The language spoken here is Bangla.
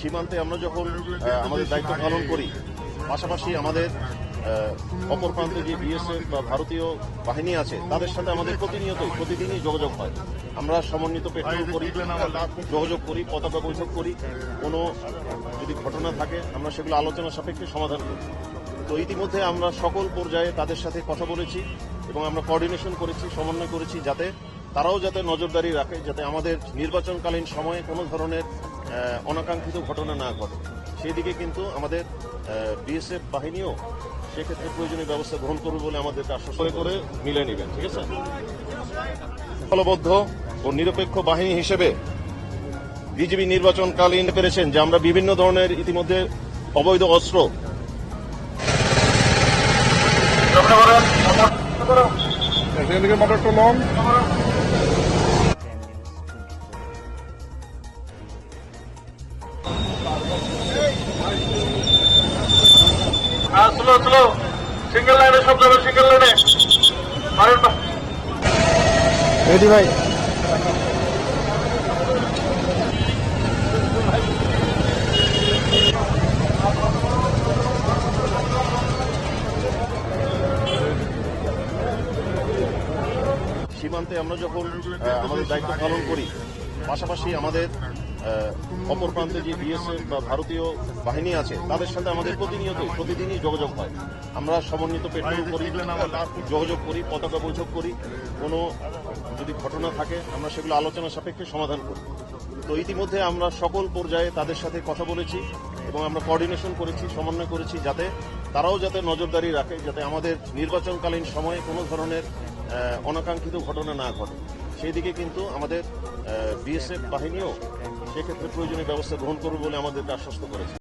সীমান্তে আমরা যখন আমাদের দায়িত্ব পালন করি, পাশাপাশি আমাদের অপর প্রান্তে যে বিএসএফ বা ভারতীয় বাহিনী আছে, তাদের সাথে আমাদের প্রতিনিয়তই, প্রতিদিনই যোগাযোগ হয়। আমরা সমন্বিত পেট্রোল করি, যোগাযোগ করি, পতাকা বৈঠক করি, কোনো যদি ঘটনা থাকে, আমরা সেগুলো আলোচনা সাপেক্ষে সমাধান করি। তো ইতিমধ্যে আমরা সকল পর্যায়ে তাদের সাথে কথা বলেছি এবং আমরা কোঅর্ডিনেশন করেছি, সমন্বয় করেছি যাতে তারাও যাতে নজরদারি রাখে, যাতে আমাদের নির্বাচনকালীন সময়ে কোনো ধরনের অনাকাঙ্ক্ষিত ঘটনা না ঘটে। সেদিকে কিন্তু আমাদের বিএসএফ বাহিনীও সেক্ষেত্রে প্রয়োজনীয় ব্যবস্থা গ্রহণ করবে বলে আমাদেরকে আশ্বাস করে করে মিলে নেবেন ঠিক আছে? ফলবদ্ধ ও নিরপেক্ষ বাহিনী হিসেবে বিজেপি নির্বাচনকালীন পেরেছেন যে আমরা বিভিন্ন ধরনের ইতিমধ্যে অবৈধ অস্ত্র। লং হ্যাঁ সিঙ্গেল লাইনে সব যাবে সিঙ্গেল লাইনে রেডি ভাই। সীমান্তে আমরা যখন আমাদের দায়িত্ব পালন করি পাশাপাশি আমাদের অপর প্রান্তে যে বিএসএফ বা ভারতীয় বাহিনী আছে তাদের সাথে আমাদের প্রতিনিয়তই প্রতিদিনই যোগাযোগ হয়। আমরা সমন্বিত পেট্রোল করি যোগাযোগ করি পতাকা বৈঠক করি কোনো যদি ঘটনা থাকে আমরা সেগুলো আলোচনা সাপেক্ষে সমাধান করি। তো ইতিমধ্যে আমরা সকল পর্যায়ে তাদের সাথে কথা বলেছি এবং আমরা কোঅর্ডিনেশন করেছি সমন্বয় করেছি যাতে তারাও যাতে নজরদারি রাখে যাতে আমাদের নির্বাচনকালীন সময়ে কোনো ধরনের অনাকাঙ্ক্ষিত ঘটনা না ঘটে। সেই দিকে কিন্তু আমাদের বিএসএফ বাহিনীও সেক্ষেত্রে প্রয়োজনীয় ব্যবস্থা গ্রহণ করবে বলে আমাদেরকে আশ্বস্ত করেছে।